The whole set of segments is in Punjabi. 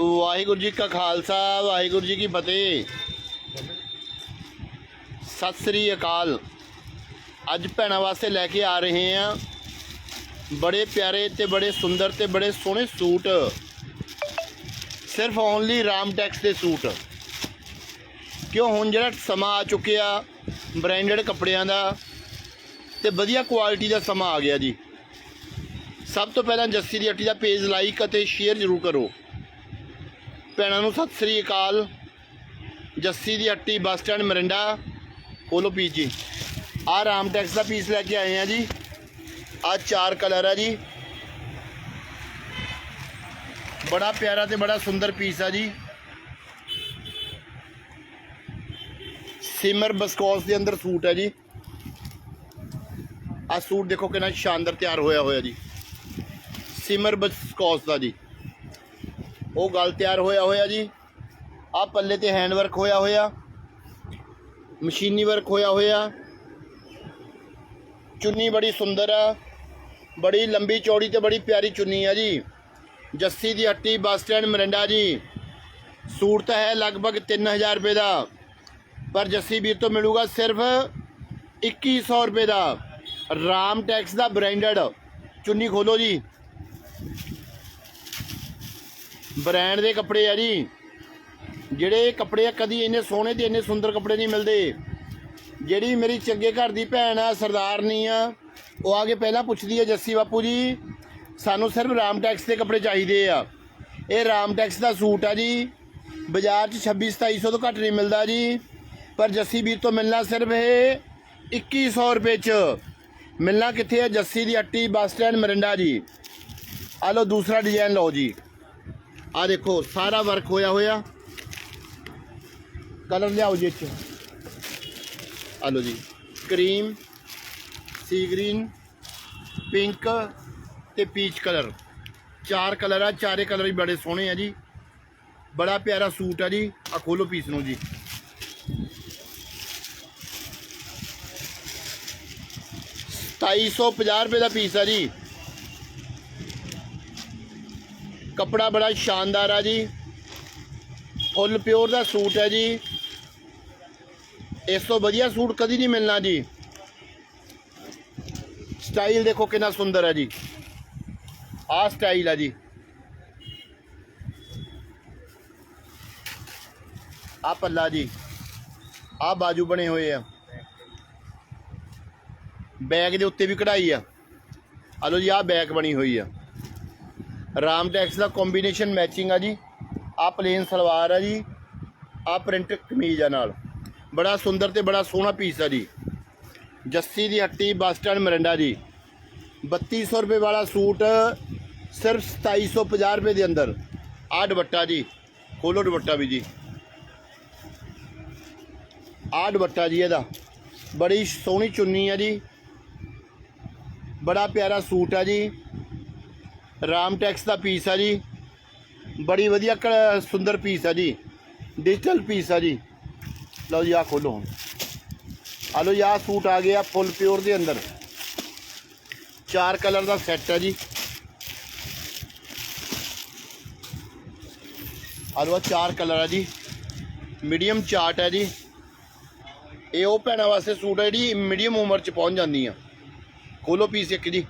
ਵਾਹਿਗੁਰੂ ਜੀ ਕਾ ਖਾਲਸਾ, ਵਾਹਿਗੁਰੂ ਜੀ ਕੀ ਫਤਿਹ। ਸਤਿ ਸ੍ਰੀ ਅਕਾਲ। ਅੱਜ ਭੈਣਾਂ ਵਾਸਤੇ ਲੈ ਕੇ ਆ ਰਹੇ ਹਾਂ ਬੜੇ ਪਿਆਰੇ ਤੇ ਬੜੇ ਸੁੰਦਰ ਤੇ ਬੜੇ ਸੋਹਣੇ ਸੂਟ। ਸਿਰਫ ਓਨਲੀ ਰਾਮ ਟੈਕਸ ਦੇ ਸੂਟ। ਕਿਉਂ? ਹੁਣ ਜਿਹੜਾ ਸਮਾਂ ਆ ਚੁੱਕਿਆ ਬ੍ਰਾਂਡਡ ਕੱਪੜਿਆਂ ਦਾ ਤੇ ਵਧੀਆ ਕੁਆਲਿਟੀ ਦਾ ਸਮਾਂ ਆ ਗਿਆ ਜੀ। ਸਭ ਤੋਂ ਪਹਿਲਾਂ ਜੱਸੀ ਦੀ ਹੱਟੀ ਦਾ ਪੇਜ ਲਾਈਕ ਅਤੇ ਸ਼ੇਅਰ ਜ਼ਰੂਰ ਕਰੋ। ਭੈਣਾਂ ਨੂੰ ਸਤਿ ਸ੍ਰੀ ਅਕਾਲ। ਜੱਸੀ ਦੀ ਹੱਟੀ ਬੱਸ ਸਟੈਂਡ ਮਰਿੰਡਾ ਖੋਲੋ ਪੀਸ ਜੀ। ਆਹ ਰਾਮ ਟੈਕਸ ਦਾ ਪੀਸ ਲੈ ਕੇ ਆਏ ਆ ਜੀ। ਆਹ ਚਾਰ ਕਲਰ ਆ ਜੀ। ਬੜਾ ਪਿਆਰਾ ਤੇ ਬੜਾ ਸੁੰਦਰ ਪੀਸ ਆ ਜੀ। ਸਿਮਰ ਬਸਕੋਸ ਦੇ ਅੰਦਰ ਸੂਟ ਹੈ ਜੀ। ਆਹ ਸੂਟ ਦੇਖੋ ਕਿੰਨਾ ਸ਼ਾਨਦਾਰ ਤਿਆਰ ਹੋਇਆ ਹੋਇਆ ਜੀ। ਸਿਮਰ ਬਸਕੋਸ ਦਾ ਜੀ। ਉਹ ਗੱਲ ਤਿਆਰ ਹੋਇਆ ਹੋਇਆ ਜੀ। ਆਹ ਪੱਲੇ ਤੇ ਹੈਂਡ ਵਰਕ ਹੋਇਆ ਹੋਇਆ। ਮਸ਼ੀਨੀ ਵਰਕ ਹੋਇਆ ਹੋਇਆ। ਚੁੰਨੀ ਬੜੀ ਸੁੰਦਰ ਆ। ਬੜੀ ਲੰਬੀ ਚੌੜੀ ਤੇ ਬੜੀ ਪਿਆਰੀ ਚੁੰਨੀ ਆ ਜੀ। ਜੱਸੀ ਦੀ ਹੱਟੀ, bus stand, Morinda ji. Suit ਤਾਂ ਹੈ ਲਗਭਗ 3000 ਰੁਪਏ ਦਾ। ਪਰ ਜੱਸੀ ਵੀਰ ਤੋਂ ਮਿਲੂਗਾ ਸਿਰਫ 2100 ਰੁਪਏ ਦਾ। ਰਾਮ ਟੈਕਸ ਦਾ ਬ੍ਰਾਂਡਡ। ਚੁੰਨੀ ਖੋਲੋ ਜੀ। ਬ੍ਰਾਂਡ ਦੇ ਕੱਪੜੇ ਆ ਜੀ। ਜਿਹੜੇ ਕੱਪੜੇ ਆ, ਕਦੀ ਇੰਨੇ ਸੋਹਣੇ ਤੇ ਇੰਨੇ ਸੁੰਦਰ ਕੱਪੜੇ ਨਹੀਂ ਮਿਲਦੇ। ਜਿਹੜੀ ਮੇਰੀ ਚੰਗੇ ਘਰ ਦੀ ਭੈਣ ਆ ਸਰਦਾਰਨੀ ਆ, ਉਹ ਆ ਕੇ ਪਹਿਲਾਂ ਪੁੱਛਦੀ ਹੈ ਜੱਸੀ ਬਾਪੂ ਜੀ, ਸਾਨੂੰ ਸਿਰਫ ਰਾਮ ਟੈਕਸ ਦੇ ਕੱਪੜੇ ਚਾਹੀਦੇ ਆ। ਇਹ ਰਾਮ ਟੈਕਸ ਦਾ ਸੂਟ ਆ ਜੀ। ਬਾਜ਼ਾਰ 'ਚ 26 2700 ਤੋਂ ਘੱਟ ਨਹੀਂ ਮਿਲਦਾ ਜੀ। ਪਰ ਜੱਸੀ ਵੀਰ ਤੋਂ ਮਿਲਣਾ ਸਿਰਫ ਇਹ 2100 ਰੁਪਏ 'ਚ। ਮਿਲਣਾ ਕਿੱਥੇ ਆ? ਜੱਸੀ ਦੀ ਹੱਟੀ ਬੱਸ ਸਟੈਂਡ ਮਰਿੰਡਾ ਜੀ। ਆ ਲਓ, ਦੂਸਰਾ ਡਿਜ਼ਾਈਨ ਲਓ ਜੀ। ਆ ਦੇਖੋ, ਸਾਰਾ ਵਰਕ ਹੋਇਆ ਹੋਇਆ। ਕਲਰ ਲਿਆਓ ਜੀ ਇੱਥੇ। ਆ ਲਓ ਜੀ। ਕਰੀਮ ਸੀ ਗ੍ਰੀਨ ਪਿੰਕ ਤੇ ਪੀਚ ਕਲਰ ਚਾਰ ਕਲਰ ਆ, ਚਾਰੇ ਕਲਰ ਵੀ ਬੜੇ ਸੋਹਣੇ ਆ ਜੀ। ਬੜਾ ਪਿਆਰਾ ਸੂਟ ਆ ਜੀ। ਆ ਖੋਲੋ ਪੀਸ ਨੂੰ ਜੀ। ਸਤਾਈ ਸੌ ਪੰਜਾਹ ਰੁਪਏ ਦਾ ਪੀਸ ਆ ਜੀ। ਕੱਪੜਾ ਬੜਾ ਸ਼ਾਨਦਾਰ ਆ ਜੀ। ਫੁੱਲ ਪਿਓਰ ਦਾ ਸੂਟ ਹੈ ਜੀ। ਇਸ ਤੋਂ ਵਧੀਆ ਸੂਟ ਕਦੀ ਨਹੀਂ ਮਿਲਣਾ ਜੀ। ਸਟਾਈਲ ਦੇਖੋ ਕਿੰਨਾ ਸੁੰਦਰ ਹੈ ਜੀ। ਆਹ ਸਟਾਈਲ ਹੈ ਜੀ। ਆਹ ਪੱਲਾ ਜੀ। ਆਹ ਬਾਜੂ ਬਣੇ ਹੋਏ ਆ। ਬੈਗ ਦੇ ਉੱਤੇ ਵੀ ਕਢਾਈ ਆ। ਆ ਲੋ ਜੀ, ਆਹ ਬੈਗ ਬਣੀ ਹੋਈ ਆ। ਰਾਮ ਟੈਕਸ ਦਾ ਕੰਬੀਨੇਸ਼ਨ ਮੈਚਿੰਗ ਆ ਜੀ। ਆ ਪਲੇਨ ਸਲਵਾਰ ਆ ਜੀ। ਆ ਪ੍ਰਿੰਟ ਕਮੀਜ਼ ਆ ਨਾਲ। ਬੜਾ ਸੁੰਦਰ ਤੇ ਬੜਾ ਸੋਹਣਾ ਪੀਸ ਆ ਜੀ। ਜੱਸੀ ਦੀ ਹੱਟੀ, ਬੱਸ ਸਟੈਂਡ, ਮਰਿੰਡਾ ਜੀ। 3200 ਰੁਪਏ ਵਾਲਾ ਸੂਟ ਸਿਰਫ 2750 ਰੁਪਏ ਦੇ ਅੰਦਰ। ਆ ਦੁਪੱਟਾ ਜੀ। ਖੋਲੋ ਦੁਪੱਟਾ ਵੀ ਜੀ। ਆ ਦੁਪੱਟਾ ਜੀ ਇਹਦਾ। ਬੜੀ ਸੋਹਣੀ ਚੁੰਨੀ ਆ ਜੀ। ਬੜਾ ਪਿਆਰਾ ਸੂਟ ਆ ਜੀ। ਰਾਮ ਟੈਕਸ ਦਾ ਪੀਸ ਆ ਜੀ। ਬੜੀ ਵਧੀਆ ਕ- ਸੁੰਦਰ ਪੀਸ ਆ ਜੀ। ਡਿਜੀਟਲ ਪੀਸ ਆ ਜੀ। ਲਓ ਜੀ ਆ ਖੋਲੋ ਹੁਣ। ਆ ਲਓ ਜੀ, ਆਹ ਸੂਟ ਆ ਗਿਆ ਫੁੱਲ ਪਿਓਰ ਦੇ ਅੰਦਰ। ਚਾਰ ਕਲਰ ਦਾ ਸੈੱਟ ਹੈ ਜੀ। ਆ ਲਓ, ਆਹ ਚਾਰ ਕਲਰ ਆ ਜੀ। ਮੀਡੀਅਮ ਚਾਰਟ ਹੈ ਜੀ। ਇਹ ਉਹ ਭੈਣਾਂ ਵਾਸਤੇ ਸੂਟ ਹੈ ਜਿਹੜੀ ਮੀਡੀਅਮ ਉਮਰ ਚ ਪਹੁੰਚ ਜਾਂਦੀਆਂ ਖੋਲੋ ਪੀਸ ਇੱਕ ਜੀ।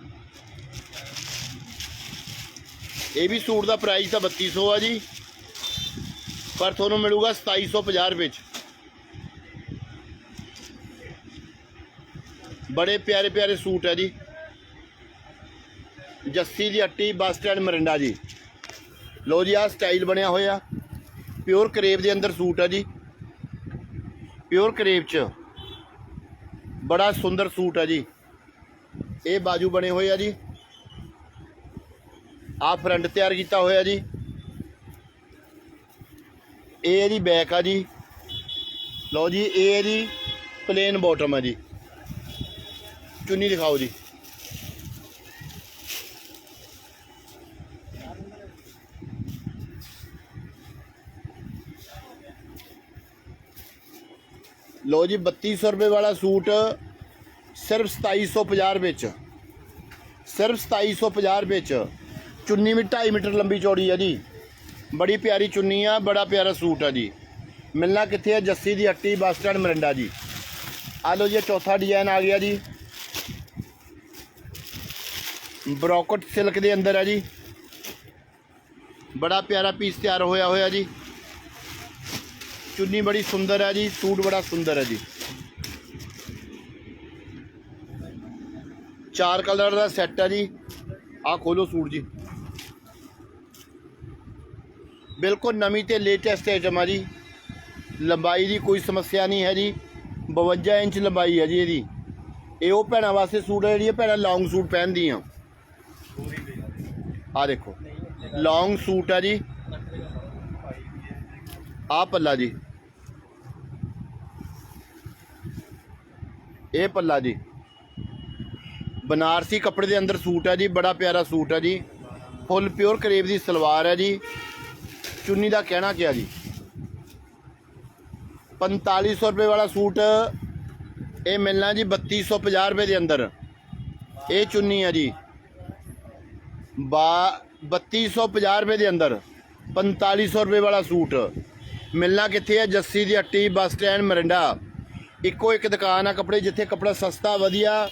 ਇਹ ਵੀ ਸੂਟ ਦਾ ਪ੍ਰਾਈਸ ਤਾਂ 3200 ਆ ਜੀ। ਪਰ ਤੁਹਾਨੂੰ ਮਿਲੂਗਾ 2750 ਰੁਪਏ ਚ। ਬੜੇ ਪਿਆਰੇ ਪਿਆਰੇ ਸੂਟ ਹੈ ਜੀ। ਜੱਸੀ ਦੀ ਹੱਟੀ, ਬੱਸ ਸਟੈਂਡ, ਮਰਿੰਡਾ ਜੀ। ਲੋ ਜੀ ਆ ਸਟਾਈਲ ਬਣਿਆ ਹੋਇਆ। ਪਿਓਰ ਕਰੇਪ ਦੇ ਅੰਦਰ ਸੂਟ ਹੈ ਜੀ। ਪਿਓਰ ਕਰੇਪ ਚ। ਬੜਾ ਸੁੰਦਰ ਸੂਟ ਹੈ ਜੀ। ਇਹ ਬਾਜੂ ਬਣੇ ਹੋਏ ਆ ਜੀ। ਆ ਫਰੰਟ ਤਿਆਰ ਕੀਤਾ ਹੋਇਆ ਜੀ। ਇਹ ਇਹਦੀ ਬੈਕ ਆ ਜੀ। ਲਓ ਜੀ, ਇਹ ਇਹਦੀ ਪਲੇਨ ਬਾਟਮ ਆ ਜੀ। ਚੁੰਨੀ ਦਿਖਾਓ ਜੀ। ਲਓ ਜੀ 3200 ਰੁਪਏ ਵਾਲਾ ਸੂਟ ਸਿਰਫ 2750 ਰੁਪਏ ਚ। ਸਿਰਫ 2750 ਰੁਪਏ ਚ। ਚੁੰਨੀ ਵੀ 2.5 ਮੀਟਰ ਲੰਬੀ ਚੌੜੀ ਹੈ ਜੀ। ਬੜੀ ਪਿਆਰੀ ਚੁੰਨੀ ਆ, ਬੜਾ ਪਿਆਰਾ ਸੂਟ ਆ ਜੀ। ਮਿਲਣਾ ਕਿੱਥੇ ਹੈ ਜੱਸੀ ਦੀ ਹੱਟੀ ਬੱਸ ਸਟੈਂਡ ਮਰਿੰਡਾ ਜੀ। ਆ ਲਓ ਜੀ ਚੌਥਾ ਡਿਜ਼ਾਈਨ ਆ ਗਿਆ ਜੀ। ਬ੍ਰੋਕਟ ਸਿਲਕ ਦੇ ਅੰਦਰ ਆ ਜੀ। ਬੜਾ ਪਿਆਰਾ ਪੀਸ ਤਿਆਰ ਹੋਇਆ ਹੋਇਆ ਜੀ। ਚੁੰਨੀ ਬੜੀ ਸੁੰਦਰ ਹੈ ਜੀ, ਸੂਟ ਬੜਾ ਸੁੰਦਰ ਹੈ ਜੀ। ਚਾਰ ਕਲਰ ਦਾ ਸੈੱਟ ਹੈ ਜੀ। ਆ ਖੋਲੋ ਸੂਟ ਜੀ। ਬਿਲਕੁਲ ਨਵੀਂ ਤੇ ਲੇਟੈਸਟ ਆਈਟਮ ਆ ਜੀ। ਲੰਬਾਈ ਦੀ ਕੋਈ ਸਮੱਸਿਆ ਨਹੀਂ ਹੈ ਜੀ। 52 ਇੰਚ ਲੰਬਾਈ ਹੈ ਜੀ ਇਹਦੀ। ਇਹ ਉਹ ਭੈਣਾਂ ਵਾਸਤੇ ਸੂਟ ਹੈ ਜਿਹੜੀਆਂ ਭੈਣਾਂ ਲੌਂਗ ਸੂਟ ਪਹਿਨਦੀਆਂ। ਆ ਦੇਖੋ। ਲੌਂਗ ਸੂਟ ਆ ਜੀ। ਆ ਪੱਲਾ ਜੀ। ਇਹ ਪੱਲਾ ਜੀ। ਬਨਾਰਸੀ ਕੱਪੜੇ ਦੇ ਅੰਦਰ ਸੂਟ ਹੈ ਜੀ। ਬੜਾ ਪਿਆਰਾ ਸੂਟ ਹੈ ਜੀ। ਫੁੱਲ ਪਿਓਰ ਕਰੇਬ ਦੀ ਸਲਵਾਰ ਹੈ ਜੀ। ਚੁੰਨੀ ਦਾ ਕਹਿਣਾ ਕਿਹਾ ਜੀ? 4500 ਰੁਪਏ ਵਾਲਾ ਸੂਟ, ਇਹ ਮਿਲਣਾ ਜੀ 3250 ਰੁਪਏ ਦੇ ਅੰਦਰ। ਇਹ ਚੁੰਨੀ ਆ ਜੀ। ਬਾ 3250 ਰੁਪਏ ਦੇ ਅੰਦਰ 4500 ਰੁਪਏ ਵਾਲਾ ਸੂਟ। ਮਿਲਣਾ ਕਿੱਥੇ ਹੈ ਜੱਸੀ ਦੀ ਹੱਟੀ, ਬੱਸ ਸਟੈਂਡ, ਮਰਿੰਡਾ। ਇੱਕੋ ਇੱਕ ਦੁਕਾਨ ਆ ਕੱਪੜੇ, ਜਿੱਥੇ ਕੱਪੜਾ ਸਸਤਾ, ਵਧੀਆ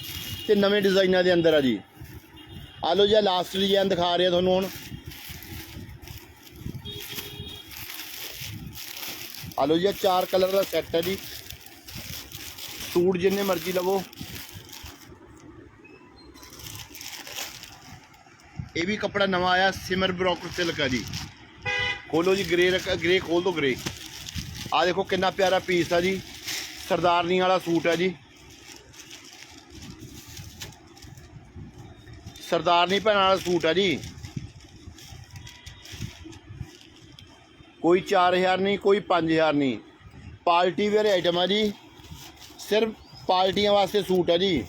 ਤੇ ਨਵੇਂ ਡਿਜ਼ਾਈਨਾਂ ਦੇ ਅੰਦਰ ਆ ਜੀ। ਆ ਲਓ ਜੀ ਲਾਸਟ ਡਿਜ਼ਾਈਨ ਦਿਖਾ ਰਿਹਾ ਤੁਹਾਨੂੰ ਹੁਣ। ਆ ਲਓ ਜੀ, ਆਹ ਚਾਰ ਕਲਰ ਦਾ ਸੈੱਟ ਹੈ ਜੀ। ਸੂਟ ਜਿੰਨੇ ਮਰਜ਼ੀ ਲਵੋ। ਇਹ ਵੀ ਕਪੜਾ ਨਵਾਂ ਆਇਆ, ਸਿਮਰ ਬ੍ਰੋਕਰ ਸਿਲਕ ਆ ਜੀ। ਖੋਲੋ ਜੀ ਗ੍ਰੇ ਗ੍ਰੇ ਖੋਲ ਦੋ ਗ੍ਰੇ ਆ ਦੇਖੋ ਕਿੰਨਾ ਪਿਆਰਾ ਪੀਸ ਆ ਜੀ। ਸਰਦਾਰਨੀ ਵਾਲਾ ਸੂਟ ਹੈ ਜੀ। ਸਰਦਾਰਨੀ ਭੈਣਾਂ ਵਾਲਾ ਸੂਟ ਹੈ ਜੀ। ਕੋਈ 4000 ਨਹੀਂ, ਕੋਈ 5000 ਨਹੀਂ। ਪਾਰਟੀ ਵੇਅਰ ਆਈਟਮ ਆ ਜੀ। ਸਿਰਫ ਪਾਰਟੀਆਂ ਵਾਸਤੇ ਸੂਟ ਹੈ ਜੀ।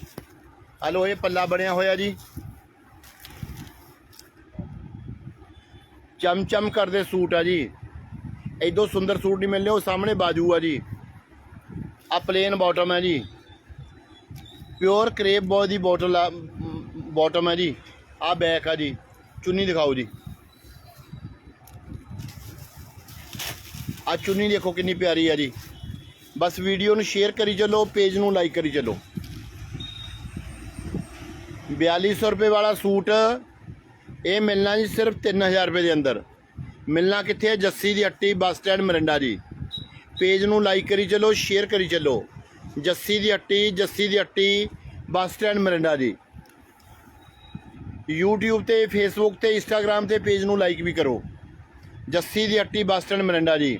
ਹਲੋ ਇਹ ਪੱਲਾ ਬਣਿਆ ਹੋਇਆ ਜੀ। ਚਮਚਮ ਕਰਦੇ ਸੂਟ ਆ ਜੀ। ਐਦੋਂ ਸੁੰਦਰ ਸੂਟ ਨਹੀਂ ਮਿਲਨੇ ਉਹ ਸਾਹਮਣੇ ਬਾਜੂ ਆ ਜੀ। ਆ ਪਲੇਨ ਬਾਟਮ ਹੈ ਜੀ। ਪਿਓਰ ਕਰੇਪ ਬॉय ਦੀ ਬੋਟਲ ਆ ਬਾਟਮ ਹੈ ਜੀ। ਆ ਬੈਕ ਆ ਜੀ। ਚੁੰਨੀ ਦਿਖਾਓ ਜੀ। ਆ ਚੁੰਨੀ ਦੇਖੋ ਕਿੰਨੀ ਪਿਆਰੀ ਆ ਜੀ। ਬਸ ਵੀਡੀਓ ਨੂੰ ਸ਼ੇਅਰ ਕਰੀ ਚੱਲੋ ਪੇਜ ਨੂੰ ਲਾਈਕ ਕਰੀ ਚੱਲੋ। 4200 ਰੁਪਏ ਵਾਲਾ ਸੂਟ, ਇਹ ਮਿਲਣਾ ਜੀ ਸਿਰਫ 3000 ਰੁਪਏ ਦੇ ਅੰਦਰ। ਮਿਲਣਾ ਕਿੱਥੇ ਹੈ ਜੱਸੀ ਦੀ ਹੱਟੀ, bus stand, Morinda ji. Page ਨੂੰ ਲਾਈਕ ਕਰੀ ਚੱਲੋ ਸ਼ੇਅਰ ਕਰੀ ਚੱਲੋ। ਜੱਸੀ ਦੀ ਹੱਟੀ, ਜੱਸੀ ਦੀ ਹੱਟੀ, bus stand, Morinda ji. YouTube ਤੇ, Facebook ਤੇ, Instagram ਤੇ ਪੇਜ ਨੂੰ ਲਾਈਕ ਵੀ ਕਰੋ। ਜੱਸੀ ਦੀ ਹੱਟੀ, ਬੱਸ ਸਟੈਂਡ, ਮਰਿੰਡਾ ਜੀ।